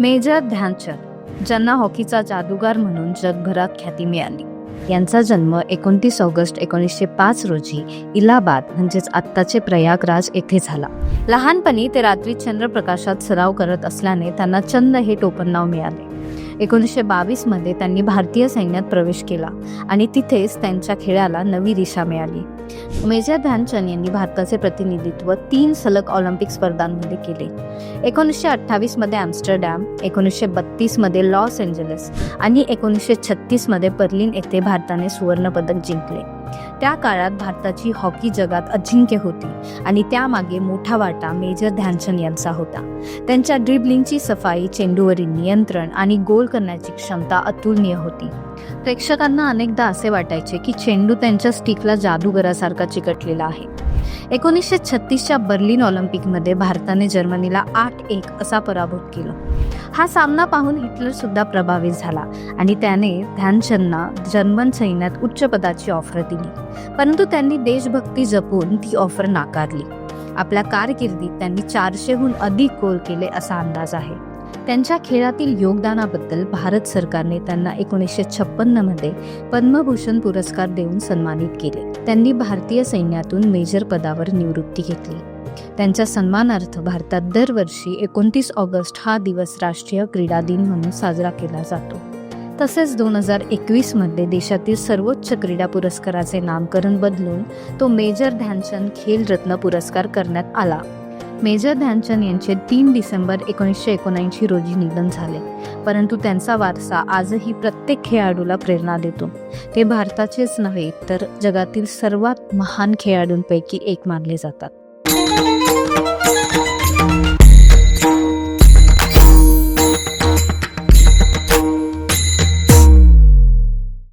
Major Dhyanchand ज्यांना हॉकीचा जादूगार म्हणून जगभरात ख्याती मिळाली. यांचा जन्म एकोणतीस ऑगस्ट एकोणीसशे पाच रोजी इलाहाबाद म्हणजेच आत्ताचे प्रयागराज येथे झाला. लहानपणी ते रात्री चंद्रप्रकाशात सराव करत असल्याने त्यांना चंद हे टोपण नाव मिळाले. एकोणीसशे बावीसमध्ये त्यांनी भारतीय सैन्यात प्रवेश केला आणि तिथेच त्यांच्या खेळाला नवी दिशा मिळाली. मेजर ध्यानचंद यांनी भारताचे प्रतिनिधित्व तीन सलग ऑलिम्पिक स्पर्धांमध्ये केले. एकोणीसशे अठ्ठावीसमध्ये ॲम्स्टरडॅम एकोणीसशे बत्तीसमध्ये लॉस एंजलस आणि एकोणीसशे छत्तीसमध्ये बर्लिन येथे भारताने सुवर्णपदक जिंकले. त्या काळात भारताची हॉकी जगात अजिंक्य होती आणि त्यामागे मोठा वाटा मेजर ध्यानचंद यांचा होता. त्यांच्या ड्रिबलिंगची सफाई चेंडूवरील नियंत्रण आणि गोल करण्याची क्षमता अतुलनीय होती. प्रेक्षकांना अनेकदा असे वाटायचे की चेंडू त्यांच्या स्टिकला जादूगरासारखा चिकटलेला आहे. एकोणीसशे छत्तीसच्या बर्लिन ऑलिम्पिकमध्ये भारताने जर्मनीला आठ एक असा पराभूत केला. हा सामना पाहून हिटलर सुद्धा प्रभावित झाला आणि त्याने ध्यानचंदना जर्मन सैन्यात उच्च पदाची ऑफर दिली. परंतु त्यांनी देशभक्ती जपून ती ऑफर नाकारली. आपल्या कारकिर्दीत त्यांनी चारशेहून अधिक गोल केले असा अंदाज आहे. त्यांच्या खेळातील योगदानाबद्दल भारत सरकारने त्यांना एकोणीसशे छप्पन्नमध्ये पद्मभूषण पुरस्कार देऊन सन्मानित केले. त्यांनी भारतीय सैन्यातून मेजर पदावर निवृत्ती घेतली. त्यांच्या सन्मानार्थ भारतात दरवर्षी एकोणतीस ऑगस्ट हा दिवस राष्ट्रीय क्रीडा दिन म्हणून साजरा केला जातो. तसेच दोन हजार एकवीसमध्ये देशातील सर्वोच्च क्रीडा पुरस्काराचे नामकरण बदलून तो मेजर ध्यानचंद खेलरत्न पुरस्कार करण्यात आला. मेजर ध्यानचंद यांचे तीन डिसेंबर एकोणीसशे एकोणऐंशी रोजी निधन झाले. परंतु त्यांचा वारसा आजही प्रत्येक खेळाडूला प्रेरणा देतो. ते भारताचेच नव्हे तर जगातील सर्वात महान खेळाडूंपैकी एक मानले जातात.